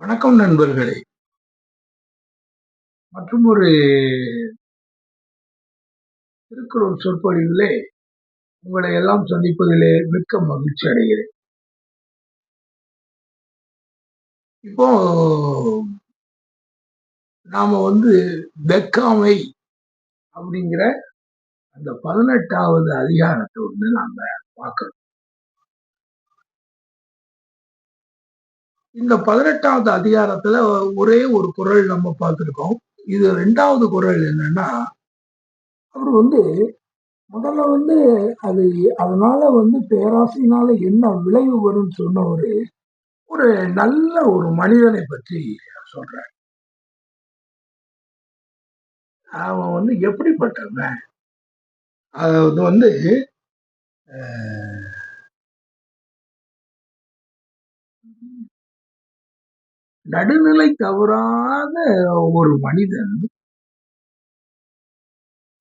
வணக்கம் நண்பர்களே. மற்றும் ஒரு திருக்குறள் சொற்பொழிவிலே உங்களை எல்லாம் சந்திப்பதிலே மிக்க மகிழ்ச்சி அடைகிறேன். இப்போ நாம வந்து வெக்காமை அப்படிங்கிற அந்த பதினெட்டாவது அதிகாரத்தை வந்து நாம பார்க்கணும். இந்த பதினெட்டாவது அதிகாரத்துல ஒரே ஒரு குரல் நம்ம பார்த்துருக்கோம். இது ரெண்டாவது குரல் என்னன்னா அவர் வந்து முதல்ல வந்து அது அதனால வந்து பேராசையினால என்ன விளைவு வரும்னு சொன்ன ஒரு ஒரு நல்ல ஒரு மனிதனை பற்றி சொல்றார். அவன் வந்து எப்படிப்பட்டவன்? அதாவது வந்து நடுநிலை தவறாத ஒரு மனிதன்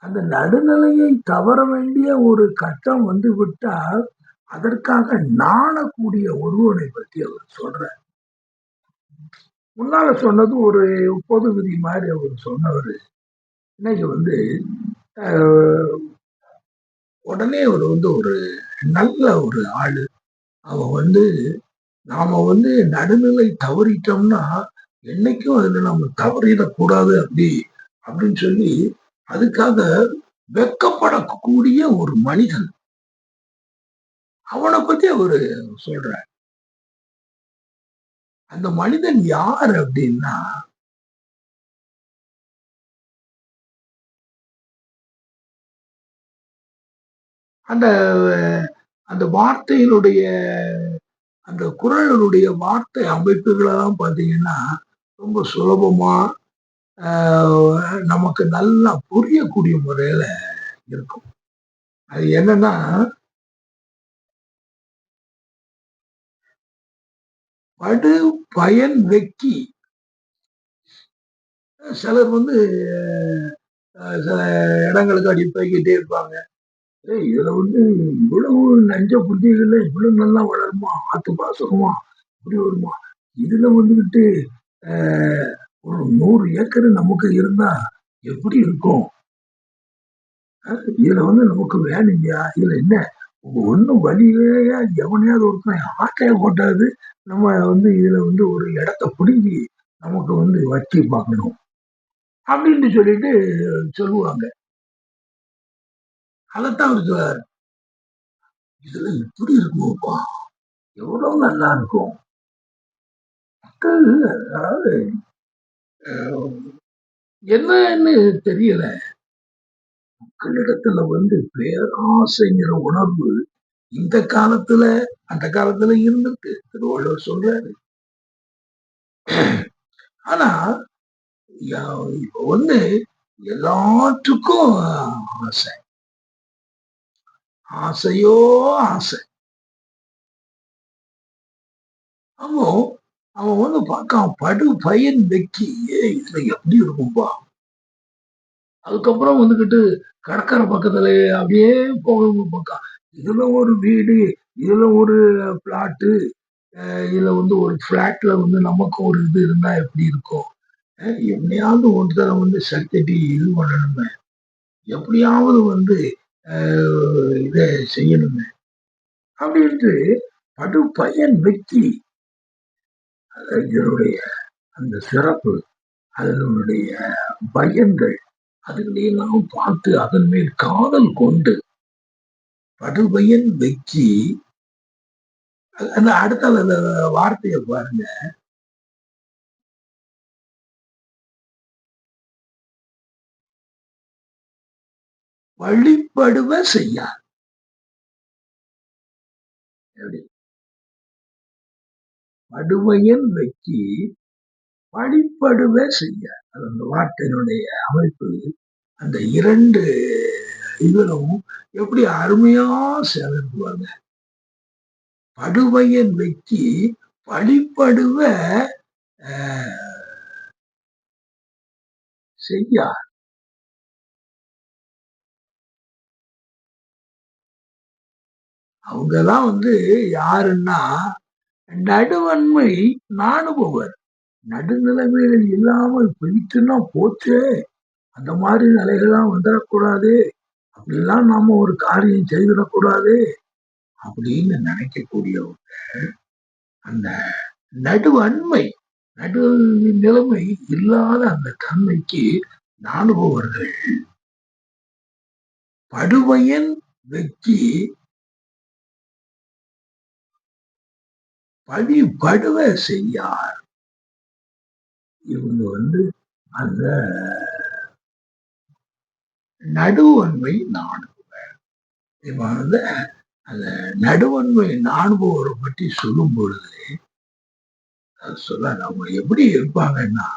அந்த நடுநிலையை தவற வேண்டிய ஒரு கட்டம் வந்து விட்டால் அதற்காக நாணக்கூடிய ஒருவனை பற்றி அவர் சொல்றார். முன்னால சொன்னது ஒரு பொது விதி மாதிரி அவர் சொன்னவர். இன்னைக்கு வந்து உடனே அவர் வந்து ஒரு நல்ல ஒரு ஆள். அவன் வந்து நாம வந்து நடுநிலை தவறிட்டோம்னா என்னைக்கும் அதுல நம்ம தவறிடக்கூடாது அப்படி அப்படின்னு சொல்லி அதுக்காக வெக்கப்படக்கூடிய ஒரு மனிதன். அவனை பத்தி அவரு சொல்ற அந்த மனிதன் யார் அப்படின்னா அந்த அந்த வார்த்தையினுடைய அந்த குரல்களுடைய வார்த்தை அமைப்புகளெல்லாம் பார்த்தீங்கன்னா ரொம்ப சுலபமாக நமக்கு நல்லா புரியக்கூடிய முறையில் இருக்கும். அது என்னன்னா படு பயன் வெக்கி. சிலர் வந்து சில இடங்களுக்கு அடி போய்கிட்டே இருப்பாங்க. இதுல வந்து இவ்வளவு நஞ்ச புத்திகள்ல இவ்வளவு நல்லா வளருமா? ஆத்து பாசகமா? இப்படி வருமா? இதுல வந்துகிட்டு ஒரு நூறு ஏக்கர் நமக்கு இருந்தா எப்படி இருக்கும்? இதுல வந்து நமக்கு வேணுங்கயா இதுல என்ன? ஒன்னும் வழியிலேயா எவனையாவது ஒருத்தன் ஆட்டைய போட்டாது நம்ம வந்து இதுல வந்து ஒரு இடத்த பிடுங்கி நமக்கு வந்து வச்சு பார்க்கணும் அப்படின்னு சொல்லிட்டு சொல்லுவாங்க. அதைத்தான் அவர் சொல்றாரு இதுல இப்படி இருக்குமோப்பா? எவ்வளவு நல்லா இருக்கும். மக்கள் அதாவது என்னன்னு தெரியல. மக்களிடத்துல வந்து பேராசைங்கிற உணர்வு இந்த காலத்துல அந்த காலத்துல இருந்திருக்கு. திருவள்ளுவர் சொல்றாரு. ஆனா இப்ப வந்து எல்லாத்துக்கும் ஆசை. ஆசையோ ஆசை. அவன் அவன் வந்து பார்க்கான் படு பயன் வெக்கி இதுல எப்படி இருக்கும்பா? அதுக்கப்புறம் வந்துக்கிட்டு கடற்கரை பக்கத்துல அப்படியே போகணும் பக்கம் இதுல ஒரு வீடு இதுல ஒரு பிளாட்டு இதுல வந்து ஒரு பிளாட்ல வந்து நமக்கு ஒரு இது இருந்தா எப்படி இருக்கும்? எப்படியாவது ஒருத்தரை வந்து சர்க்கட்டி இது பண்ணணுமே. எப்படியாவது வந்து இதை செய்யணுமே. அப்படின்ட்டு படு பயன் வெற்றி. இதனுடைய அந்த சிறப்பு அதனுடைய பயன்கள். அதுகளையெல்லாம் பார்த்து அதன் மேல் காதல் கொண்டு படுபயன் வெற்றி. அந்த அடுத்த வார்த்தையை பாருங்க. வழிபடுவ செய்யார். படுவையன் வைக்கி வழிபடுவ செய்ய அந்த வார்த்தையினுடைய அமைப்பு. அந்த இரண்டு இவரும் எப்படி அருமையா சேர்ந்துருவாங்க படுவையன் வைக்கி வழிபடுவ செய்யார். அவங்கதான் வந்து யாருன்னா நடுவன்மை நாணுபவர். நடுநிலைமைகள் இல்லாமல் போயிட்டுன்னா போச்சே. அந்த மாதிரி நிலைகள்லாம் வந்துடக்கூடாது. அப்படிலாம் நாம ஒரு காரியம் செய்திடக்கூடாது. அப்படின்னு நினைக்கக்கூடியவங்க அந்த நடுவன்மை நடு நிலைமை இல்லாத அந்த தன்மைக்கு நாணுபவர்கள். படுவையன் வெற்றி பழிபடுவ செய்யார். இவங்க வந்து அந்த நடுவன்மை நாணுபவர் இவன் வந்து அந்த நடுவன்மை நாணுபவரை பற்றி சொல்லும் பொழுது சொல்ல அவங்க எப்படி இருப்பாங்கன்னா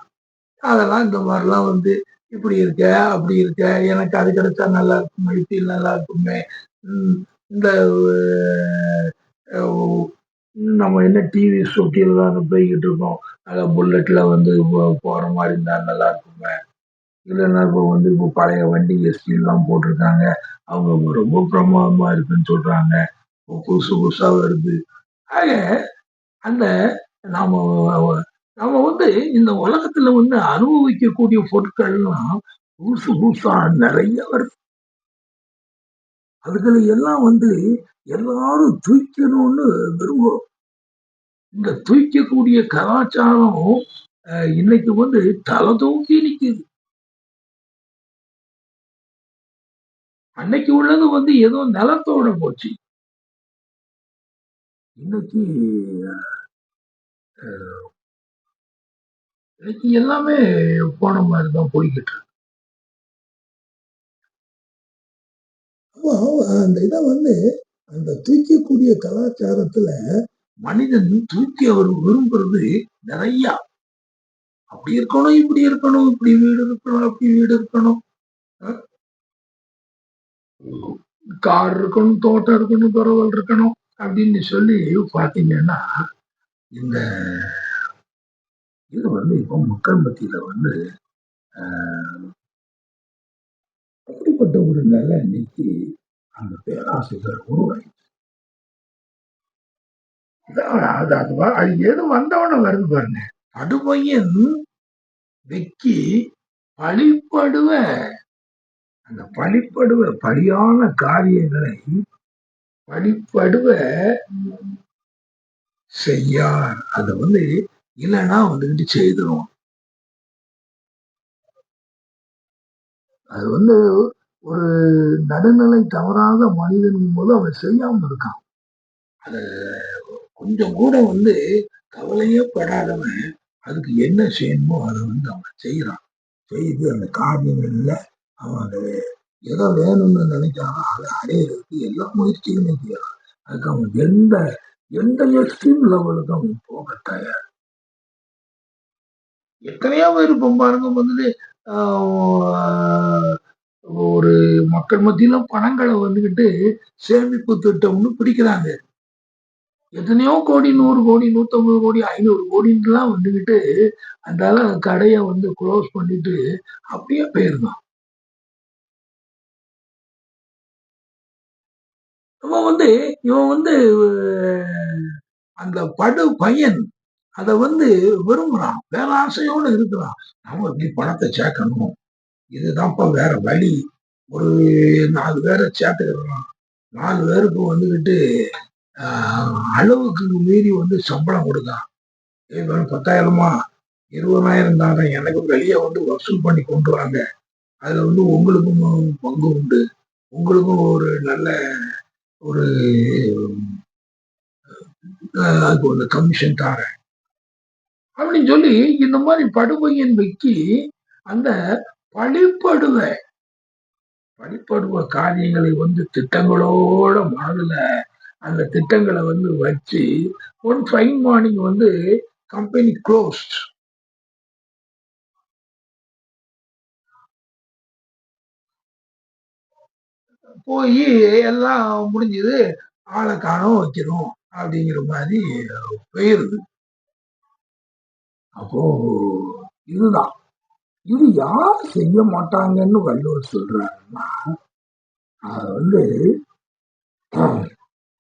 அதெல்லாம் இந்த மாதிரிலாம் வந்து இப்படி இருக்க அப்படி இருக்க எனக்கு அது கிடைச்சா நல்லா இருக்குமே இப்படி நல்லா இருக்குமே இந்த நம்ம என்ன டிவி சுட்டியெல்லாம் தான் போய்கிட்டு இருக்கோம். நல்லா புல்லட்டில் வந்து போகிற மாதிரி இருந்தால் நல்லா இருக்குமே. இல்லைன்னா இப்போ வந்து இப்போ பழைய வண்டி எஸ்டிலாம் போட்டிருக்காங்க. அவங்க ரொம்ப பிரமாதமாக இருக்குன்னு சொல்கிறாங்க புதுசு புதுசாக வருது. ஆக அந்த நாம் நம்ம வந்து இந்த உலகத்துல வந்து அனுபவிக்கக்கூடிய பொருட்கள்லாம் புதுசு புதுசா நிறைய வருது. அதுகளை எல்லாம் வந்து எல்லாரும் தூக்கணும்னு விரும்புகிறோம். இந்த தூக்கக்கூடிய கலாச்சாரம் இன்னைக்கு வந்து தலை தூக்கி நிற்குது அன்னைக்கு உள்ளது வந்து ஏதோ நிலத்தோட போச்சு. இன்னைக்கு இன்னைக்கு எல்லாமே போன மாதிரி தான் போய்கிட்டு இருக்கு. அந்த இதை வந்து அந்த தூக்கக்கூடிய கலாச்சாரத்துல மனிதன் தூக்கி அவர் விரும்புறது நிறைய. அப்படி இருக்கணும் இப்படி இருக்கணும் இப்படி வீடு இருக்கணும் அப்படி வீடு இருக்கணும். கார் இருக்கணும் தோட்டம் இருக்கணும் துறவல் இருக்கணும் அப்படின்னு சொல்லி பாத்தீங்கன்னா இந்த இது வந்து இப்போ மக்கள் மத்தியில வந்து அப்படிப்பட்ட ஒரு நிலை இன்னைக்கு அந்த பேராசைகள் உருவாயிடுச்சு அது அது அது எது வந்தவன வருது பாருங்க. அடுமையன் வெக்கி பழிப்படுவ. அந்த பழிப்படுவ பழியான காரியங்களை பழிப்படுவ செய்யார். அதை வந்து இல்லைன்னா வந்துட்டு செய்திடும் அது வந்து ஒரு நடுநிலை தவறாத மனிதன் போது அவன் செய்யாமல் இருக்கான். அது கொஞ்சம் கூட வந்து கவலையே படாதவன் அதுக்கு என்ன செய்யணுமோ அதை வந்து அவன் செய்யறான் செய்து அந்த காரியங்கள்ல அவன் அது எதை வேணும்னு நினைக்கிறான் அதை அடையிறதுக்கு எல்லா முயற்சியுமே செய்யறான் அதுக்கு அவன் எந்த எந்த எக்ஸ்ட்ரீம் லெவலுக்கு அவன் போக தயார். எத்தனையோ பேர் இப்போ பாருங்க வந்துட்டு ஒரு மக்கள் மத்தியில பணங்களை வந்துக்கிட்டு சேமிப்பு திட்டம்னு பிடிக்கிறாங்க. எத்தனையோ கோடி நூறு கோடி நூத்தம்பது கோடி ஐநூறு கோடின்லாம் வந்துக்கிட்டு அந்த கடையை வந்து க்ளோஸ் பண்ணிட்டு அப்படியே போயிருந்தான் இவன் வந்து இவன் வந்து அந்த படு பையன் அதை வந்து விரும்புறான். வேற ஆசையோடு இருக்கிறான். நம்ம இப்படி பணத்தை சேர்க்கணும். இதுதான்ப்பா வேற வழி. ஒரு நாலு பேரை சேர்த்துக்கிறோம் நாலு பேருக்கு வந்துக்கிட்டு அளவுக்கு மீறி வந்து சம்பளம் கொடுத்தான் ஏன் பத்தாயிரமா? இருபதாயிரம் தாங்க எனக்கு வெளியே வந்து வசூல் பண்ணி கொண்டு வாங்க. அதில் வந்து உங்களுக்கும் பங்கு உண்டு. உங்களுக்கும் ஒரு நல்ல ஒரு அதுக்கு ஒரு கமிஷன் தாரேன். அப்படின்னு சொல்லி இந்த மாதிரி படுவையின் வைக்கி அந்த பழிப்படுவ பழிப்படுவ காரியங்களை வந்து திட்டங்களோட மனதுல அந்த திட்டங்களை வந்து வச்சு ஒன் ஃபைன் மார்னிங் வந்து கம்பெனி க்ளோஸ்ட் போய் எல்லாம் முடிஞ்சது ஆளை காணும் வைக்கிறோம் அப்படிங்கிற மாதிரி போயிருது. அப்போ இதுதான். இது யார் செய்ய மாட்டாங்கன்னு வள்ளுவர் சொல்றாருன்னா அது வந்து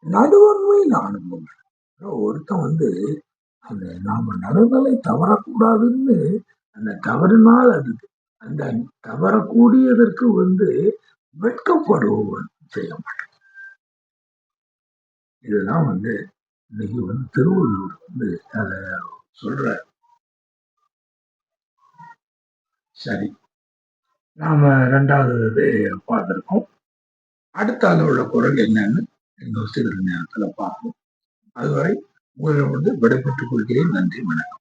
நடுவன்மை நானும் ஒருத்தன் வந்து அந்த நாம நடுநிலை தவறக்கூடாதுன்னு அந்த தவறினால் அது அந்த தவறக்கூடியதற்கு வந்து வெட்கப்படுபவன் செய்ய மாட்டான். இதுதான் வந்து இன்னைக்கு வந்து திருவள்ளுவர் வந்து அத சொல்ற சரி. நாம ரெண்டாவது இது பார்த்துருக்கோம். அடுத்த அளவுள்ள குரல் என்னன்னு இன்னொரு சிறிது நேரத்தில் பார்ப்போம். அதுவரை உங்களிடம் வந்து விடைபெற்றுக் கொள்கிறேன். நன்றி வணக்கம்.